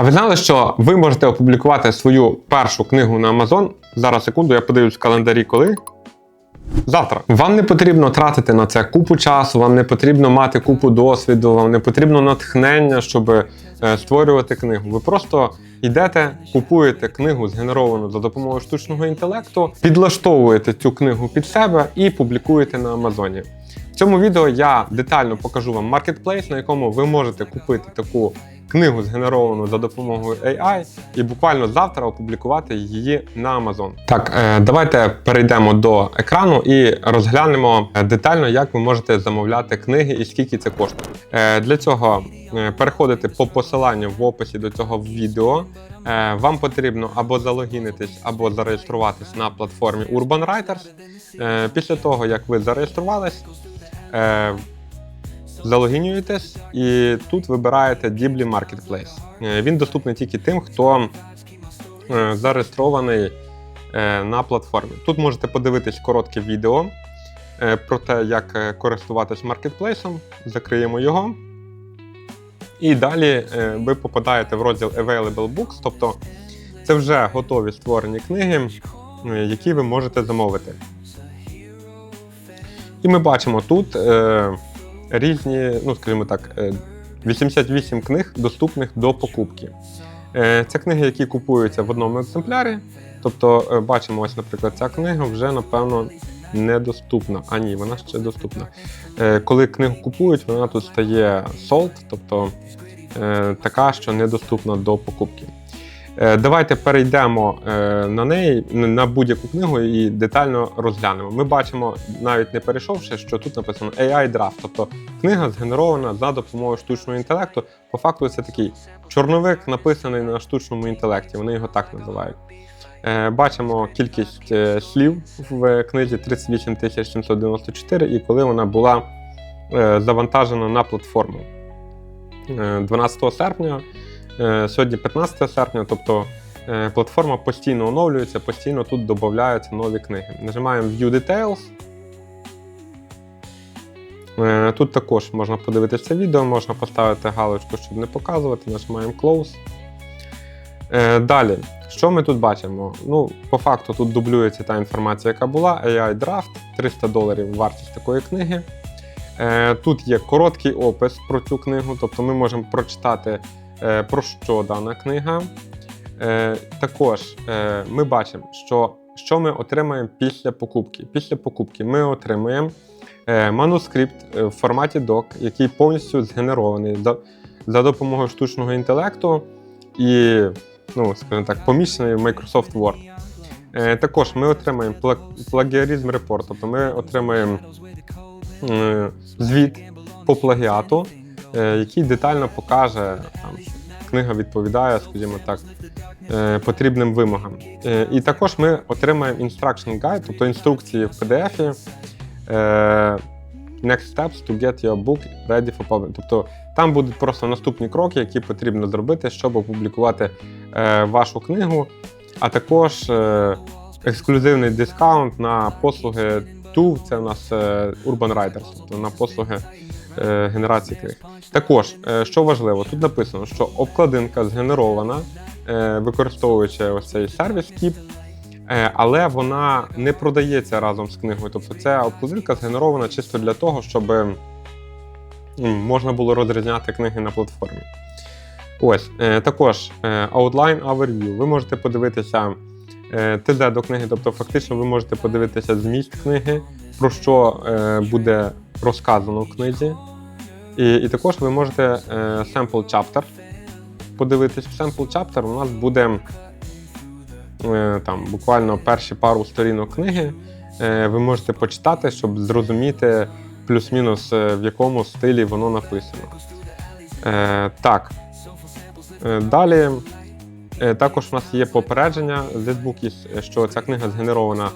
А ви знали, що ви можете опублікувати свою першу книгу на Amazon? Зараз секунду, я подивлюсь в календарі, коли. Завтра. Вам не потрібно тратити на це купу часу, вам не потрібно мати купу досвіду, вам не потрібно натхнення, щоб е, створювати книгу. Ви просто йдете, купуєте книгу, згенеровану за допомогою штучного інтелекту, підлаштовуєте цю книгу під себе і публікуєте на Амазоні. В цьому відео я детально покажу вам маркетплейс, на якому ви можете купити таку книгу, згенеровану за допомогою AI, і буквально завтра опублікувати її на Amazon. Так, е, давайте перейдемо до екрану і розглянемо е, детально, як ви можете замовляти книги і скільки це коштує. Е, Для цього переходите по посиланню в описі до цього відео. Вам потрібно або залогінитись, або зареєструватись на платформі Urban Writers. Після того, як ви зареєструвались, залогінюєтесь і тут вибираєте Dibly Marketplace. Е, Він доступний тільки тим, хто е, зареєстрований е, на платформі. Тут можете подивитись коротке відео про те, як користуватись маркетплейсом. Закриємо його. І далі ви попадаєте в розділ Available Books, тобто це вже готові створені книги, які ви можете замовити. І ми бачимо тут різні, ну скажімо так, е, 88 книг доступних до покупки. Е, це книги, які купуються в одному екземплярі. Тобто, е, бачимо, ось, наприклад, ця книга вже, напевно, недоступна. А ні, вона ще доступна. Е, коли книгу купують, вона тут стає sold, тобто е, така, що недоступна до покупки. Е, Давайте перейдемо е, на неї на будь-яку книгу і детально розглянемо. Ми бачимо, навіть не перейшовши, що тут написано AI Draft, тобто книга згенерована за допомогою штучного інтелекту. По факту це такий чорновик, написаний на штучному інтелекті. Вони його так називають. Е, Бачимо кількість слів в книзі 38 794 і коли вона була завантажена на платформу. Е, 12 серпня Сьогодні 15 серпня, тобто е, платформа постійно оновлюється, постійно тут додаються нові книги. Нажимаємо View Details. Е, Тут також можна подивитися відео, можна поставити галочку, щоб не показувати. Нажимаємо Close. Е, Далі, що ми тут бачимо? Ну, по факту тут дублюється та інформація, яка була. AI Draft, 300 доларів вартість такої книги. Е, Тут є короткий опис про цю книгу, тобто ми можемо прочитати е, про що дана книга. Е, Також е, ми бачимо, що, що ми отримаємо після покупки. Після покупки ми отримуємо е, манускрипт е, в форматі DOC, який повністю згенерований за, допомогою штучного інтелекту і, ну, скажімо так, поміщений в Microsoft Word. Е, Також ми отримаємо пла- плагіаризм репорт, тобто ми отримаємо е, звіт по плагіату, е, який детально покаже, там, книга відповідає, скажімо так, е, потрібним вимогам. Е, І також ми отримаємо instruction guide, тобто інструкції в PDF. е, Next steps to get your book ready for publishing. Тобто там будуть просто наступні кроки, які потрібно зробити, щоб опублікувати е, вашу книгу, а також е, ексклюзивний дискаунт на послуги TU, це у нас е, Urban Writers, тобто на послуги е, генерації книг. Також, е, що важливо, тут написано, що обкладинка згенерована, е, використовуючи ось цей сервіс Keep, е, але вона не продається разом з книгою. Тобто ця обкладинка згенерована чисто для того, щоб можна було розрізняти книги на платформі. Ось, е, також е, Outline Overview. Ви можете подивитися е, ТЗ до книги, тобто фактично ви можете подивитися зміст книги, про що е, буде розказано в книзі. І, і також ви можете е, sample chapter подивитись. В sample chapter у нас буде е, там, буквально перші пару сторінок книги. Е, ви можете почитати, щоб зрозуміти плюс-мінус, е, в якому стилі воно написано. Е, так. Е, далі. Е, Також у нас є попередження з що ця книга згенерована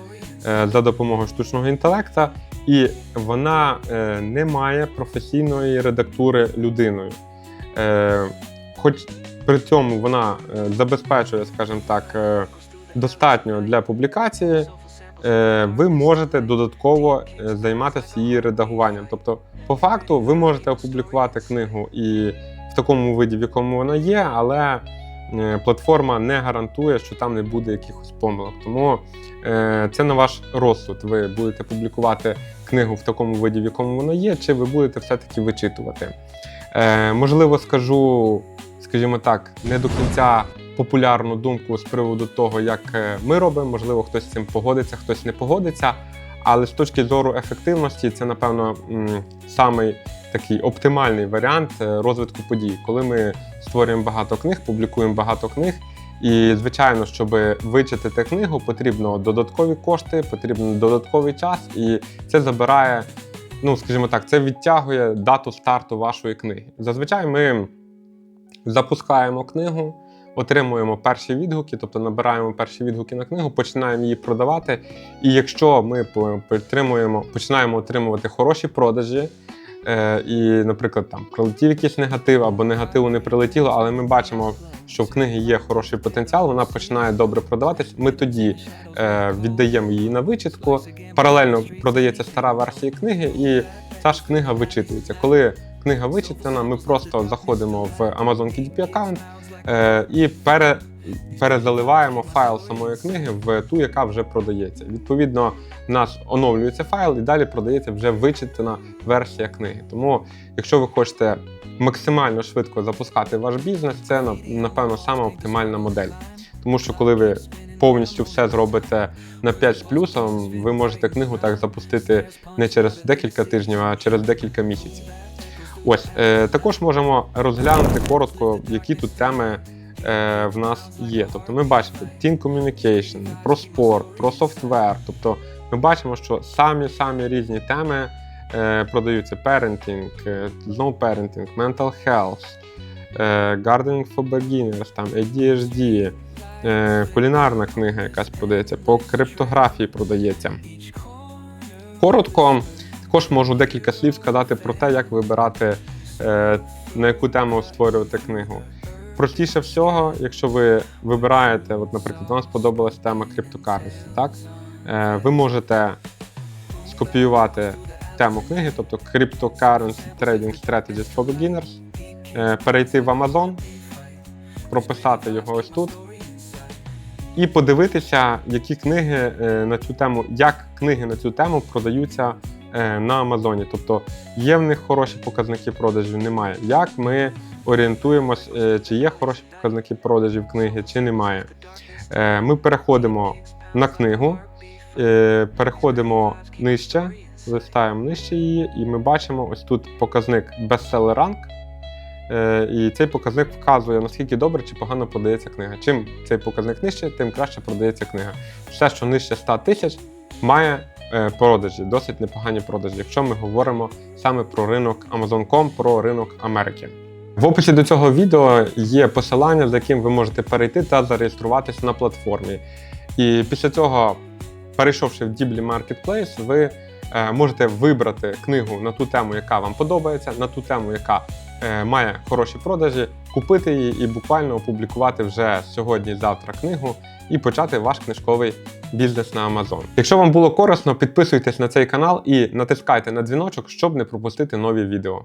е, за допомогою штучного інтелекту, і вона е, не має професійної редактури людиною. Е, Хоч при цьому вона е, забезпечує, скажімо так, достатньо для публікації, ви можете додатково займатися її редагуванням. Тобто, по факту, ви можете опублікувати книгу і в такому виді, в якому вона є, але платформа не гарантує, що там не буде якихось помилок. Тому е, це на ваш розсуд. Ви будете публікувати книгу в такому виді, в якому вона є, чи ви будете все-таки вичитувати. Е, можливо, скажу, скажімо так, не до кінця популярну думку з приводу того, як е, ми робимо. Можливо, хтось з цим погодиться, хтось не погодиться. Але з точки зору ефективності, це, напевно, самий такий оптимальний варіант е, розвитку подій, коли ми створюємо багато книг, публікуємо багато книг. І, звичайно, щоб вичитати книгу, потрібно додаткові кошти, потрібен додатковий час, і це забирає, ну скажімо так, це відтягує дату старту вашої книги. Зазвичай ми запускаємо книгу, отримуємо перші відгуки, тобто набираємо перші відгуки на книгу, починаємо її продавати. І якщо ми починаємо отримувати хороші продажі, е, і, наприклад, там прилетів якийсь негатив або негативу не прилетіло, але ми бачимо, що в книги є хороший потенціал, вона починає добре продаватись. Ми тоді е, віддаємо її на вичитку. Паралельно продається стара версія книги, і ця ж книга вичитується. Коли книга вичитана, ми просто заходимо в Amazon KDP аккаунт е, і пере, перезаливаємо файл самої книги в ту, яка вже продається. Відповідно, у нас оновлюється файл і далі продається вже вичитана версія книги. Тому, якщо ви хочете максимально швидко запускати ваш бізнес, це напевно сама оптимальна модель. Тому що коли ви повністю все зробите на 5 з плюсом, ви можете книгу так запустити не через декілька тижнів, а через декілька місяців. Ось е, також можемо розглянути коротко, які тут теми е, в нас є. Тобто ми бачимо Team Communication, про спорт, про софтвер. Тобто ми бачимо, що самі-самі різні теми е, продаються: parenting, е, знову parenting, mental health, е, gardening for beginners, там ADHD, е, кулінарна книга якась продається, по криптографії продається. Коротко, також можу декілька слів сказати про те, як вибирати, е, на яку тему створювати книгу. Простіше всього, якщо ви вибираєте, от, наприклад, вам сподобалась тема криптокарності, так? Е, ви можете скопіювати тему книги, тобто Cryptocurrency Trading Strategies for Beginners, е, перейти в Amazon, прописати його ось тут. І подивитися, які книги на цю тему, як книги на цю тему продаються на Амазоні. Тобто є в них хороші показники продажів, немає. Як ми орієнтуємось, е, чи є хороші показники продажів книги, чи немає. Е, Ми переходимо на книгу, е, переходимо нижче, листаємо нижче її, і ми бачимо ось тут показник bestseller rank. Е, І цей показник вказує, наскільки добре чи погано продається книга. Чим цей показник нижче, тим краще продається книга. Все, що нижче 100 тисяч, має е, продажі, досить непогані продажі, якщо ми говоримо саме про ринок Amazon.com, про ринок Америки. В описі до цього відео є посилання, за яким ви можете перейти та зареєструватися на платформі. І після цього, перейшовши в Діблі Marketplace, ви е, можете вибрати книгу на ту тему, яка вам подобається, на ту тему, яка е, має хороші продажі, купити її і буквально опублікувати вже сьогодні-завтра книгу і почати ваш книжковий бізнес на Amazon. Якщо вам було корисно, підписуйтесь на цей канал і натискайте на дзвіночок, щоб не пропустити нові відео.